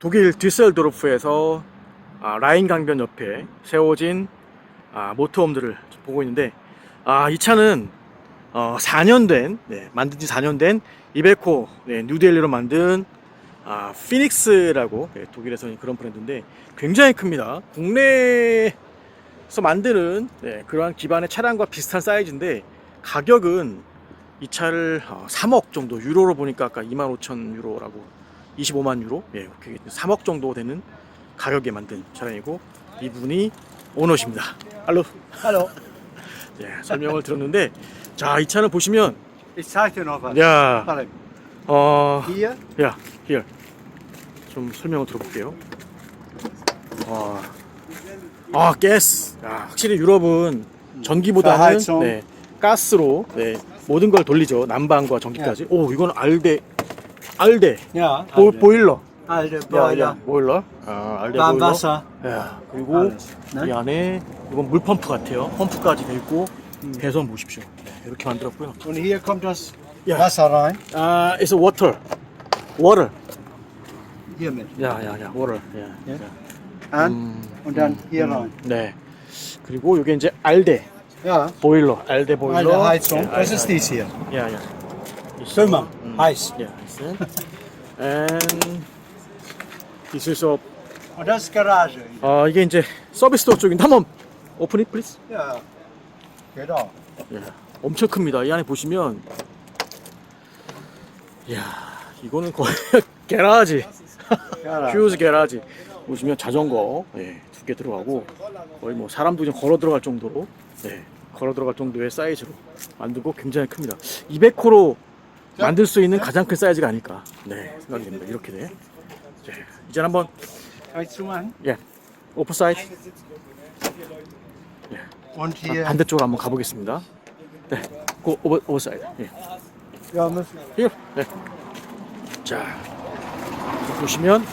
독일 뒤셀도르프에서 아, 라인 강변 옆에 세워진 아, 모터홈들을 보고 있는데 아, 이 차는 어, 4년 된 네, 만든 지 4년 된 이베코 네, 뉴델리로 만든 아, 피닉스라고 네, 독일에서는 그런 브랜드인데 굉장히 큽니다. 국내에서 만드는 네, 그러한 기반의 차량과 비슷한 사이즈인데 가격은 이 차를 어, 3억 정도 유로로 보니까 아까 25,000 유로라고 25만 유로 예, 그게 3억 정도 되는 가격에 만든 차량이고 이분이 오너십니다. 알로 Hallo, 예, 설명을 들었는데 자 이 차는 보시면 was. 야, 어, hier, 야, here 좀 설명을 들어볼게요. 와, 아, 가스. 야, 확실히 유럽은 전기보다는 가하이청. 네, 가스로 네, 모든 걸 돌리죠. 난방과 전기까지. 오, 이건 알데, 알데, ja, 보, alte, 보일러. alte 야, Boiler, 야, 보일러. 아, 알데 보일러. Warmwasser, 야, 그리고 alles. 이 Ne? 안에 이건 물 펌프 같아요. 펌프까지 돼 있고 배선 보십시오. 네, 이렇게 만들었고요. Und hier kommt das Ja. Wasser rein, 아, it's water. water. hier mit, 야, 야, 야, water. 야, 예. 야. an 음, und dann 음, hier 음. rein. 네. 그리고 이게 이제 알데 Ja, 보일러, 알데 보일러. alte Heizung, 예, das ist dies hier. 야, 야. Firma, heiß. 야, listen. And this is a Und das ist Garage. 아, 이게 이제 서비스 도어 쪽인데 한번 오픈 잇 플리즈. Ja, genau. 예, 엄청 큽니다. 이 안에 보시면, 이야, 이거는 거의 게라지, Garage. 휴즈 게라지. 보시면 자전거 예, 두 개 들어가고 거의 뭐 사람도 그냥 걸어 들어갈 정도로, 예, 걸어 들어갈 정도의 사이즈로 만들고 굉장히 큽니다. 200호로 만들 수 있는 가장 큰 사이즈가 아닐까, 네, 생각이 됩니다. 이렇게 돼. 예, 이제 한번? 예, 오프 사이드 Und hier, 반대쪽으로 한번 가보겠습니다. 네, 고 오버 오버 사이드. 예. ja, müssen, hier. 네. 자, 보시면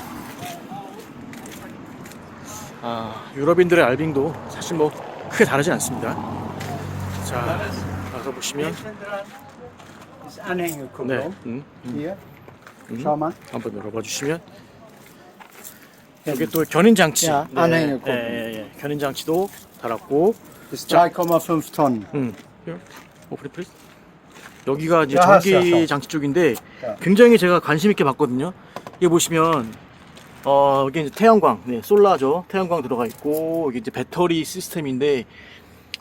아, 유럽인들의 알빙도 사실 뭐 크게 다르진 않습니다. 자, 가서 보시면 dran, ist 네. 음, 음, Hier, 음. schau mal. 한번 열어봐 주시면 여기 또 견인 장치, 야, 안에 있고. 예, 예, 예. 견인 장치도 달았고, Ist 3,5 Tonnen. 음, here. 오프리 플리즈. 여기가 이제 야, 전기. 장치 쪽인데 야. 굉장히 제가 관심 있게 봤거든요. 이게 보시면 어 여기 이제 태양광, 네 솔라죠. 태양광 들어가 있고 이게 이제 배터리 시스템인데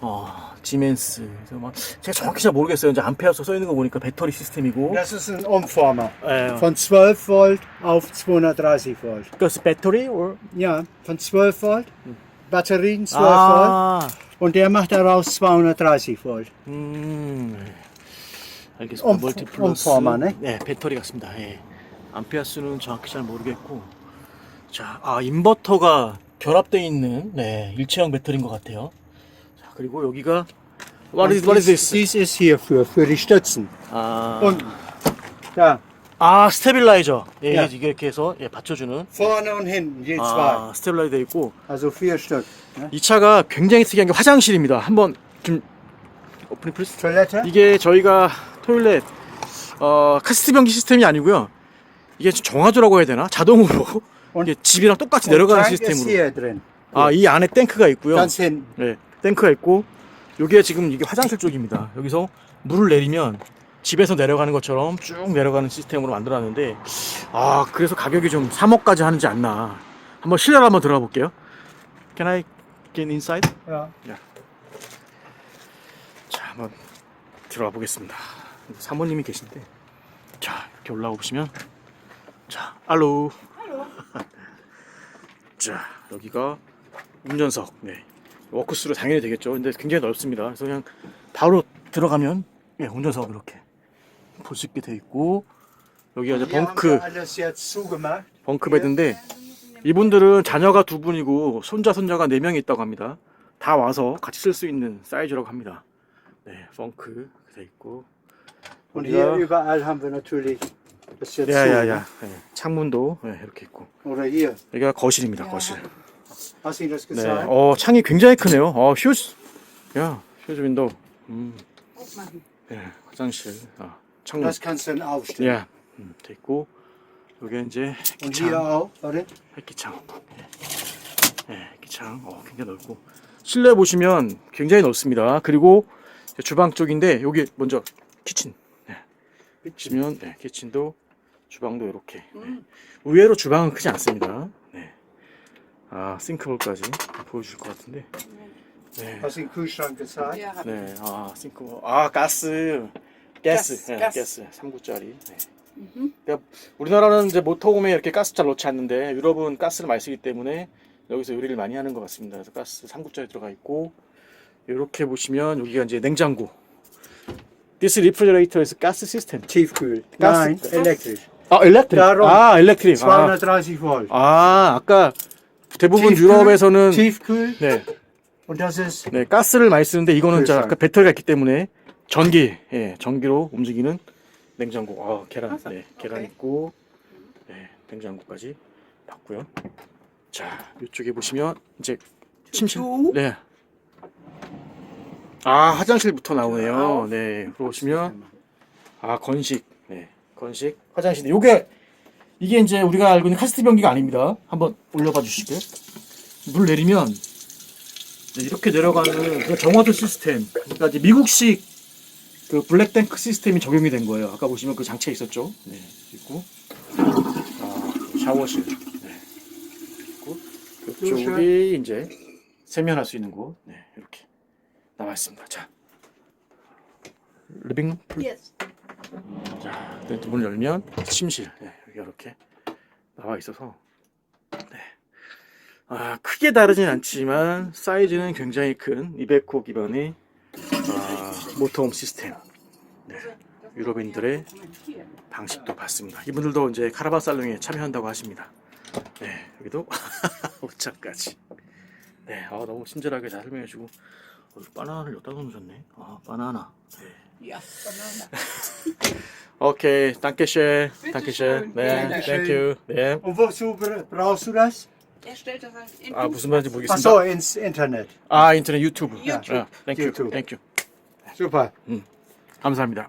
어 지멘스. 그래서 막 제가 정확히 잘 모르겠어요. 이제 암페어서 써 있는 거 보니까 배터리 시스템이고. Das ist ein Umformer. 예. Von 12 Volt auf 230 Volt. 그래서 배터리 or Ja, von 12 Volt. Batterien 12 Volt. 아, Und der macht daraus 230 Volt. 음, 알겠습니다. 옴- 멀티 플러스. 옴포마네? 네, 배터리 같습니다. 예. 암페어 수는 정확히 잘 모르겠고. 자, 아, 인버터가 결합되어 있는, 네, 일체형 배터리인 것 같아요. 자, 그리고 여기가, what is, what is this? dies ist hierfür, für die Stützen. 아. Da, 아, 스테빌라이저. 예, 야. 이게 이렇게 해서, 예, 받쳐주는. vorne und hinten, je zwei. 아, 스테빌라이저 되어 있고. Also vier Stück. Ne? 이 차가 굉장히 특이한 게 화장실입니다. 한번 좀, 오프닝 플리스. Toilette. 이게 저희가 토일렛 어 카스트 변기 시스템이 아니고요. 이게 정화조라고 해야 되나? 자동으로 이게 집이랑 똑같이 Und 내려가는 Tank ist 시스템으로. hier drin. 아, 이 안에 탱크가 있고요. Ganz hinten. 네, 탱크가 있고 여기에 지금 이게 화장실 쪽입니다. 여기서 물을 내리면 집에서 내려가는 것처럼 쭉 내려가는 시스템으로 만들어놨는데 아, 그래서 가격이 좀 3억까지 하는지 않나. 한번 실내로 한번 들어가 볼게요. Can I get inside? Ja. 자, 한번 들어가 보겠습니다. 사모님이 계신데, 자, 이렇게 올라가 보시면, 자, 알로. 자, 여기가 운전석, 네. 워크스로 당연히 되겠죠. 근데 굉장히 넓습니다. 그래서 그냥 바로 들어가면, 예, 운전석 이렇게 볼 수 있게 돼 있고, 여기가 이제 벙크. 벙크 베드인데, 이분들은 자녀가 두 분이고, 손자, 손자가 네 명이 있다고 합니다. 다 와서 같이 쓸 수 있는 사이즈라고 합니다. 네, 펑크 돼 있고. Und hier überall haben wir natürlich das jetzt 야야야. 네, 창문도 네, 이렇게 있고. zu. Oder hier. 여기가 거실입니다. 거실. 네. 어, 창이 굉장히 크네요. 어, 휴즈. 야, 휴즈 윈도우. 음. 네, 화장실. 아, 창문. 야, 음, 돼 있고. 여기 이제 auch, warte. 햇기창. 네, 햇기창. 어, 굉장히 넓고. 실내 보시면 굉장히 넓습니다. 그리고 주방 쪽인데 여기 먼저 키친. 네. 보시면 네, 키친도 주방도 이렇게. 네. 의외로 주방은 크지 않습니다. 네. 아 싱크볼까지 보여줄 것 같은데. 네. Hast du den Kühlschrank gezeigt? Ja, hab 네, 아 싱크, 아 가스, 가스, 가스, 네, 가스. 가스, 3구짜리. 네. Mhm. 그러니까 우리나라는 이제 모터홈에 이렇게 가스 잘 넣지 않는데 유럽은 가스를 많이 쓰기 때문에 여기서 요리를 많이 하는 것 같습니다. 그래서 가스 3구짜리 들어가 있고 이렇게 보시면 여기가 이제 냉장고. This refrigerator is gas system. Tiefkühl. Gas- Nein, elektrisch. 아, 엘렉트릭. 아, 엘렉트릭. 아, 230 Volt. 아, 아까 대부분 Tiefkühl, 유럽에서는. 네, 네, 가스를 많이 쓰는데 이거는 자, 그렇죠. 아까 배터리가 있기 때문에 전기, 예, 전기로 움직이는 냉장고. 아, 계란. 네, 계란 오케이. 있고, 네, 냉장고까지 봤고요. 자, 이쪽에 보시면 이제 침실. 두. 네. 아, 화장실부터 나오네요. 와우. 네, 보시면 아, 건식. 네, 건식 화장실. 요게 이게 이제 우리가 알고 있는 카스트 변기가 아닙니다. 한번 올려봐 주시고요. 물 내리면 네, 이렇게 내려가는 그 정화조 시스템. 그러니까 이제 미국식 그 블랙탱크 시스템이 적용이 된 거예요. 아까 보시면 그 장치에 있었죠. 네, 있고 아, 샤워실. 네, 있고 그쪽이 이제 세면할 수 있는 곳. 네, 이렇게 나와 있습니다. 자, 리빙. 자, 네, 문을 열면 침실 네, 이렇게 나와 있어서 네. 아, 크게 다르진 않지만 사이즈는 굉장히 큰 이베코 기반의 아, 모터홈 시스템 네, 유럽인들의 방식도 봤습니다. 이분들도 이제 카라반 살롱에 참여한다고 하십니다. 네, 여기도 옷장까지. 네, 아, 너무 친절하게 잘 설명해주고 어, 바나나를 여기다 넣으셨네. 아, 바나나. 네. Ja. Okay, danke schön. Danke schön. schön. 네, Danke thank you. 네. Und wozu bra- brauchst du das? Er stellt das halt in 아, 무슨 말인지 Ach 모르겠습니다. so, ins Internet. 아, 인터넷 유튜브. 아, you. 유튜브. Thank you. Super. 감사합니다.